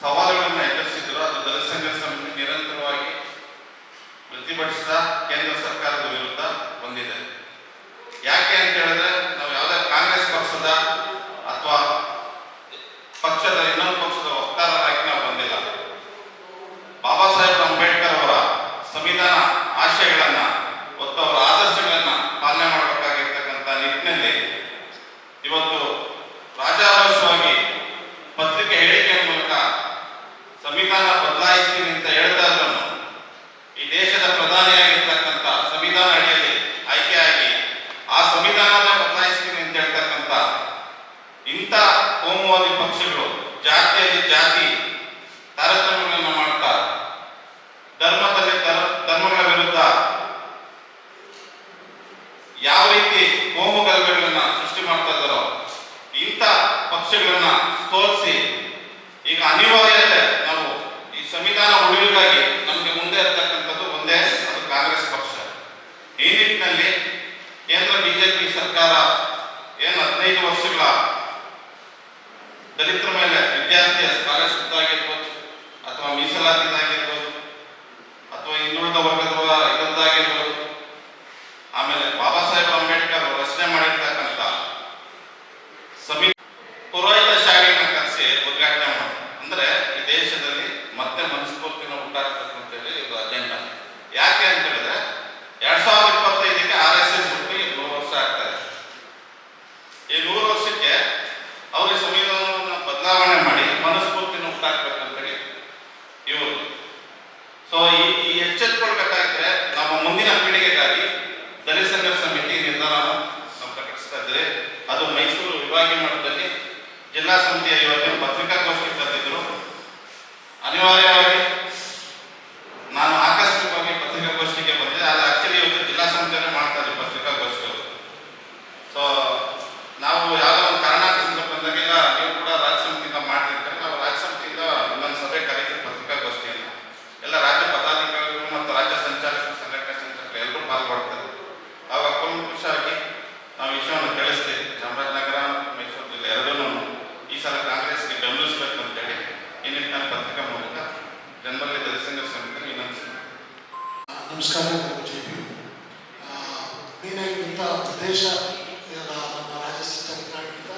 ಸವಾಲುಗಳನ್ನು ಎದುರಿಸಿದ್ರು, ಅದು ದಲಿತ ಸಂಘ ಸಮಿತಿ ನಿರಂತರವಾಗಿ ಪ್ರತಿಭಟಿಸಿದ ಕೇಂದ್ರ ಸರ್ಕಾರದ ವಿರುದ್ಧ ಬಂದಿದೆ. ಯಾಕೆ ಅಂತ ಹೇಳಿದ್ರೆ, ನಾವು ಯಾವುದೇ ಕಾಂಗ್ರೆಸ್ ಪಕ್ಷದ ಅಥವಾ ಪಕ್ಷದ ಇನ್ನೊಂದು ಪಕ್ಷದ ವಕ್ತಾರರಾಗಿ ನಾವು ಬಂದಿಲ್ಲ ಬಾಬಾ ಸಾಹೇಬ್ ಅಂಬೇಡ್ಕರ್ ಅವರ ಸಂವಿಧಾನ ಆಶಯಗಳನ್ನ ಮತ್ತು ಅವರ ಆದರ್ಶಗಳನ್ನ ಪಾಲನೆ ಮಾಡಬೇಕಾಗಿರ್ತಕ್ಕಂಥ ನಿಟ್ಟಿನಲ್ಲಿ ಇವತ್ತು ರಾಜಾರೋಷವಾಗಿ ಪತ್ರಿಕೆ ಹೇಳಿಕೆಯ ಮೂಲಕ ಸಂವಿಧಾನ ಬದಲಾಯಿಸ್ತೀನಿ ಅಂತ ಹೇಳ್ತಾ ಇದ್ರು ಈ ದೇಶದ ಪ್ರಧಾನಿಯಾಗಿರ್ತಕ್ಕಂಥ ಸಂವಿಧಾನ ಅಡಿಯಲ್ಲಿ ಆಯ್ಕೆಯಾಗಿ ಆ ಸಂವಿಧಾನನ ಬದಲಾಯಿಸ್ತೀನಿ ಅಂತ ಹೇಳ್ತಕ್ಕಂಥ ಇಂಥ ಕೋಮುವಾದಿ ಪಕ್ಷಗಳು ಜಾತಿಯಲ್ಲಿ ಜಾತಿ ತಾರತಮ್ಯಗಳನ್ನು ಮಾಡ್ತಾ ಧರ್ಮದಲ್ಲಿ ಧರ್- ಧರ್ಮಗಳ ವಿರುದ್ಧ ಯಾವ ರೀತಿ ಕೋಮು ಗಲಭೆಗಳನ್ನ ಸೃಷ್ಟಿ ಮಾಡ್ತಾ ಇದ್ದಾರೋ, ಇಂಥ ಪಕ್ಷಗಳನ್ನ ಸೋಲಿಸಿ, ಈಗ ಅನಿವಾರ್ಯತೆ ನಾವು ಈ ಸಂವಿಧಾನ ಉಳಿವಿಗಾಗಿ ನಮಗೆ ಮುಂದೆ ಇರತಕ್ಕಂಥದ್ದು ಒಂದೇ ಅದು ಕಾಂಗ್ರೆಸ್ ಪಕ್ಷ. ಈ ನಿಟ್ಟಿನಲ್ಲಿ ಕೇಂದ್ರ ಬಿಜೆಪಿ ಸರ್ಕಾರ ಏನು ಹದಿನೈದು ವರ್ಷಗಳ ದಲಿತರ ಮೇಲೆ ವಿದ್ಯಾರ್ಥಿಯ ಸ್ಕಾಲರ್ಶಿಪ್ ಆಗಿರ್ಬೋದು, ಅಥವಾ ಅಥವಾ ಹಿಂದುಳಿದ ವರ್ಗದ ಇದರದ್ದಾಗಿರ್ಬೋದು ಆಮೇಲೆ ಬಾಬಾ ಸಾಹೇಬ್ ಅಂಬೇಡ್ಕರ್ ರಚನೆ ಮಾಡಿರ್ತಕ್ಕಂಥ ಸಮಿತಿ ಪುರೋಹಿತ ಶಾಲೆಗಳನ್ನ ಕರೆಸಿ ಉದ್ಘಾಟನೆ ಮಾಡಿ ಅಂದ್ರೆ ಈ ದೇಶದಲ್ಲಿ ಮತ್ತೆ ಮನಸ್ಫೂರ್ತಿನ ಉಂಟಾಗ್ತಕ್ಕಂಥೇಳಿ ಇದು ಅಜೆಂಡಾ ಯಾಕೆ ಅಂತ ಹೇಳಿದ್ರೆ ಎರಡ್ ಸಾವಿರದ ಇಪ್ಪತ್ತೈದಕ್ಕೆ ಆರ್ ಎಸ್ ಎಸ್ ಹುಟ್ಟಿ ನೂರು ವರ್ಷ ಆಗ್ತಾರೆ ಈ ನೂರು ವರ್ಷಕ್ಕೆ ಅವರು ಈ ಸಂವಿಧಾನವನ್ನು ಬದಲಾವಣೆ ಮಾಡಿ ಮನಸ್ಫೂರ್ತಿನ ಉಂಟಾಗ್ಬೇಕಂತೇಳಿ ಇವರು ಸೊ ಈ ಈ ಎಚ್ಚೆತ್ಕೊಳ್ಬೇಕಾದ್ರೆ ನಮ್ಮ ಮುಂದಿನ ಪೀಳಿಗೆಗಾಗಿ ದಲಿತ ಸಂಘರ್ಷ ಸಮಿತಿ ನಿರ್ಧಾರವನ್ನು ನಾವು ಪ್ರಕಟಿಸ್ತಾ ಇದ್ದೇವೆ ಅದು ಮೈಸೂರು ಮಠದಲ್ಲಿ ಜಿಲ್ಲಾ ಸಮಿತಿಯ ಇವತ್ತಿನ ಪತ್ರಿಕಾಗೋಷ್ಠಿ ಕರೆದಿದ್ದರು ಅನಿವಾರ್ಯವಾಗಿ ನಾನು ಆಕಸ್ಮಿಕವಾಗಿ ಪತ್ರಿಕಾಗೋಷ್ಠಿಗೆ ಬಂದಿದ್ದೆ ಅದು ಆಕ್ಚುಲಿ ಇವತ್ತು ಜಿಲ್ಲಾ ಸಮಿತಿಯನ್ನೇ ಮಾಡ್ತಾ ಇದ್ದೀವಿ ಪತ್ರಿಕಾಗೋಷ್ಠಿ ಸೊ ನಾವು ಯಾವುದೋ ಒಂದು ಕಾರಣದಿಂದ ಬಂದಾಗೆಲ್ಲ ನೀವು ಕೂಡ ರಾಜ್ಯ ಸಮಿತಿಯಿಂದ ಮಾಡ್ತಿರ್ತಾರೆ ನಾವು ರಾಜ್ಯ ಸಮಿತಿಯಿಂದ ಇನ್ನೊಂದು ಸಭೆ ಕರೀತೀವಿ ಪತ್ರಿಕಾಗೋಷ್ಠಿಯನ್ನು ಎಲ್ಲ ರಾಜ್ಯ ಪದಾಧಿಕಾರಿಗಳು ಮತ್ತು ರಾಜ್ಯ ಸಂಚಾಲಕ ಸಂಘಟನೆ ಸಂಚಾಲಕರು ಎಲ್ಲರೂ ಪಾಲ್ಗೊಳ್ತಾರೆ ಆವಾಗ ಕೂಲಂಕುಷವಾಗಿ ನಾವು ವಿಷಯವನ್ನು ತಿಳಿಸ್ತೀವಿ ಚಾಮರಾಜನಗರ ಮತ್ತು ಮೈಸೂರು ಜಿಲ್ಲೆ ಎರಡೂ ಈ ಸಲ ಕಾಂಗ್ರೆಸ್ಗೆ ಬೆಂಬಲಿಸಬೇಕು ಅಂತೇಳಿ ಈ ನಿಟ್ಟಿನಲ್ಲಿ ಪತ್ರಿಕಾ ಮೂಲಕ ಜನರಲ್ಲಿ ದಲಿತ ಸಂಘರ್ಷ ಸಮಿತಿ ವಿನಂತಿಸ್ತೀನಿ ನಮಸ್ಕಾರ ಜೆ ಪಿ ಮೀನಾಗಿದ್ದಂಥ ಪ್ರದೇಶ ನಮ್ಮ ರಾಜ್ಯ ಸಚಿವರಾಗಿದ್ದ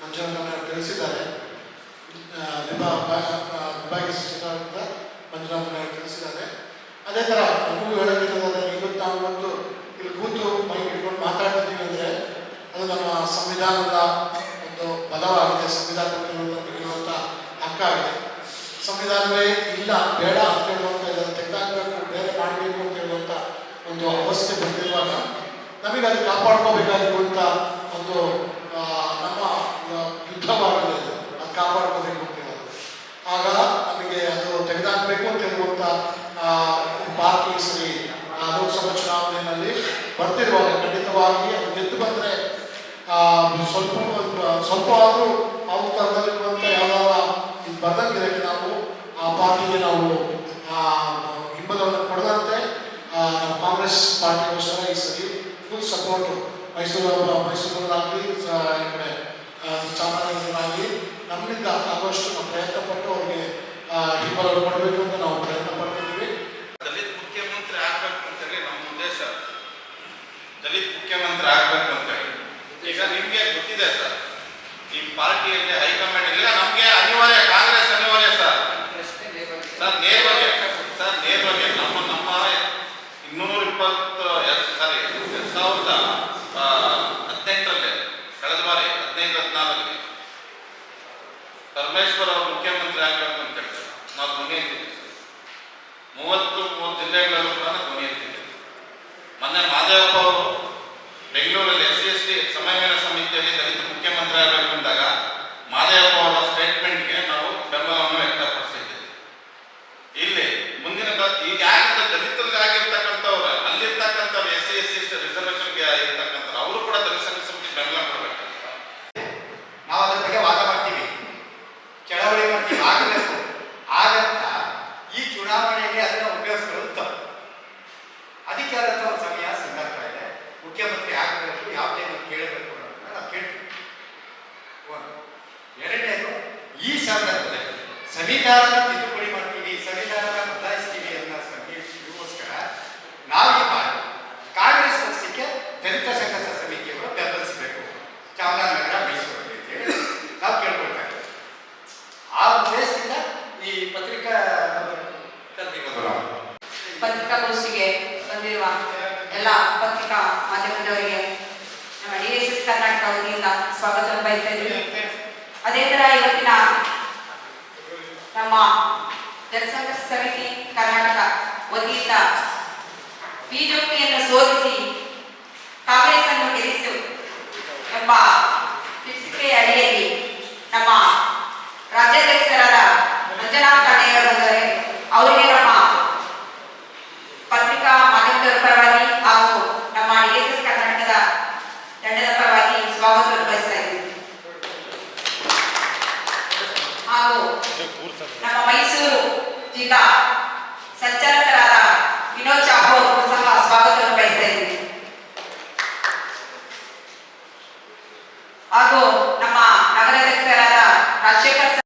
ಮಂಜುನಾಥ್ ತಿಳಿಸಿದ್ದಾರೆ. ವಿಭಾಗೀಯ ಸಚಿವರಾಗಿದ್ದ ಮಂಜುನಾಥ್ ಅವರು ತಿಳಿಸಿದ್ದಾರೆ. ಅದೇ ಥರ ನಮಗೂ ಹೇಳೋದಿರೋದಾದ್ರೆ ಇವತ್ತು ನಾವು ಒಂದು ಇಲ್ಲಿ ಕೂತು ಮೈ ಇಟ್ಕೊಂಡು ಮಾತಾಡ್ತಿದ್ದೀವಿ ಅಂದರೆ ಅದು ನಮ್ಮ ಸಂವಿಧಾನದ ಒಂದು ಬಲವಾಗಿದೆ, ಸಂವಿಧಾನ ಇರುವಂಥ ಹಕ್ಕಾಗಿದೆ. ಸಂವಿಧಾನವೇ ಇಲ್ಲ, ಬೇಡ ಅಂತ ಹೇಳುವಂಥ ಇದನ್ನು ತೆಗೆದಾಕಬೇಕು ಬೇರೆ ಮಾಡಬೇಕು ಅಂತ ಹೇಳುವಂಥ ಒಂದು ಅವಸ್ಥೆ ಬಂದಿರುವಾಗ ನಮಗೆ ಅದು ಕಾಪಾಡ್ಕೋಬೇಕಾಗಿರುವಂಥ ಒಂದು ನಮ್ಮ ಯುದ್ಧ ಯುದ್ಧವಾಗಿದೆ ಅದು. ಕಾಪಾಡ್ಕೋಬೇಕು ಆಗ ನಮಗೆ ಅದು ತೆಗೆದಾಕಬೇಕು ಅಂತ ಹೇಳುವಂಥ ಪಾರ್ಟಿ ಸರಿ ಲೋಕಸಭಾ ಚುನಾವಣೆಯಲ್ಲಿ ಬರ್ತಿರುವಾಗ ಖಂಡಿತವಾಗಿ ಅದು ಗೆದ್ದು ಬಂದರೆ ಸ್ವಲ್ಪ ಸ್ವಲ್ಪ ಆದರೂ ಆ ಥರದಲ್ಲಿರುವಂಥ ಯಾವ ಇದು ನಾವು ಆ ಪಾರ್ಟಿಗೆ ನಾವು ಆ, ಹಿಂಬಲವನ್ನು ಕೊಡದಂತೆ ಆ, ಕಾಂಗ್ರೆಸ್ ಪಾರ್ಟಿಗೋಸ್ಕರ ಈ ಸರಿ ಫುಲ್ ಸಪೋರ್ಟು ಮೈಸೂರು ಮೈಸೂರಲ್ಲಾಗಲಿ ಈ ಕಡೆ ಆ, ಚಾಮರಾಜನಗರಲ್ಲಾಗಲಿ ನಮ್ಮಿಂದ ಆಗುವಷ್ಟು ನಾವು ಪ್ರಯತ್ನ ಪಟ್ಟು ಅವ್ರಿಗೆ ಆ, ಕೊಡಬೇಕು ಅಂತ ನಾವು ಪ್ರಯತ್ನ ಪಡ್ತಿದ್ದೀವಿ. ದಲಿತ ಮುಖ್ಯಮಂತ್ರಿ ಆಗ್ಬೇಕು ಅಂತೇಳಿ ನಮ್ಮ ಉದ್ದೇಶ. ದಲಿತ ಮುಖ್ಯಮಂತ್ರಿ ಆಗ್ಬೇಕು ಅಂತೇಳಿ ಈಗ ನಿಮಗೆ ಗೊತ್ತಿದೆ ಸರ್. ಈ ಪಾರ್ಟಿಯಲ್ಲಿ ಹೈಕಮಾಂಡ್ ಇಲ್ಲ ನಮಗೆ ಅನಿವಾರ್ಯ ಕಾಂಗ್ರೆಸ್ ಅನಿವಾರ್ಯ ಸರ್ ಸರ್ ನೇರವಾಗಿ ಸರ್ ನೇರವಾಗಿ ನಮ್ಮ ನಮ್ಮ ಇನ್ನೂರ ಎರಡು ಸಾರಿ, ಎರಡು ಸಾವಿರದ ಹದಿನೆಂಟರಲ್ಲಿ, ಕಳೆದ ಬಾರಿ, ಹದಿನೈದು, ಹದಿನಾರರಲ್ಲಿ ಪರಮೇಶ್ವರ್ ಅವರು ಮುಖ್ಯಮಂತ್ರಿ ಆಗಬೇಕು ಅಂತ ಹೇಳ್ತಾರೆ. ನಾವು ಮುಂದೆ ಮೂವತ್ತು ಈ ಸಂದರ್ಭದಲ್ಲಿ ಸಂವಿಧಾನದ ತಿದ್ದುಪಡಿ ಮಾಡ್ತೀವಿ ಸಂವಿಧಾನದ ಬದಲಾಯಿಸ್ತೀವಿ ಅನ್ನೋ ಸಂಖ್ಯೆಗೋಸ್ಕರ ನಾವು ಮಾಡಿ ಕಾಂಗ್ರೆಸ್ ಪಕ್ಷಕ್ಕೆ ದಲಿತ ಸಂಘರ್ಷ ಸಮಿತಿಯವರು ಬೆಂಬಲಿಸಬೇಕು. ಚಾಮರಾಜನಗರ ಮೈಸೂರು ಅಂತೇಳಿ ನಾವು ಕೇಳ್ಕೊಳ್ತಾ ಆ ಉದ್ದೇಶದಿಂದ ಈ ಪತ್ರಿಕಾ ಕರೆದಿರೋದು ನಾವು ಪತ್ರಿಕಾಗೋಷ್ಠಿಗೆ ಬಂದಿರುವ ಎಲ್ಲ ಪತ್ರಿಕಾ ಮಾಧ್ಯಮದವರಿಗೆ ನಮ್ಮ ಡಿ ಎಸ್ ಎಸ್ ಕರ್ನಾಟಕ ವತಿಯಿಂದ ಸ್ವಾಗತ ಬಯಸ್ತಾ ಇದ್ದೀವಿ ಅದೇ ತರ ಇವತ್ತಿನ ನಮ್ಮ ಜನಸಂಘ ಸಮಿತಿ ಕರ್ನಾಟಕ ವತಿಯಿಂದ ಬಿಜೆಪಿಯ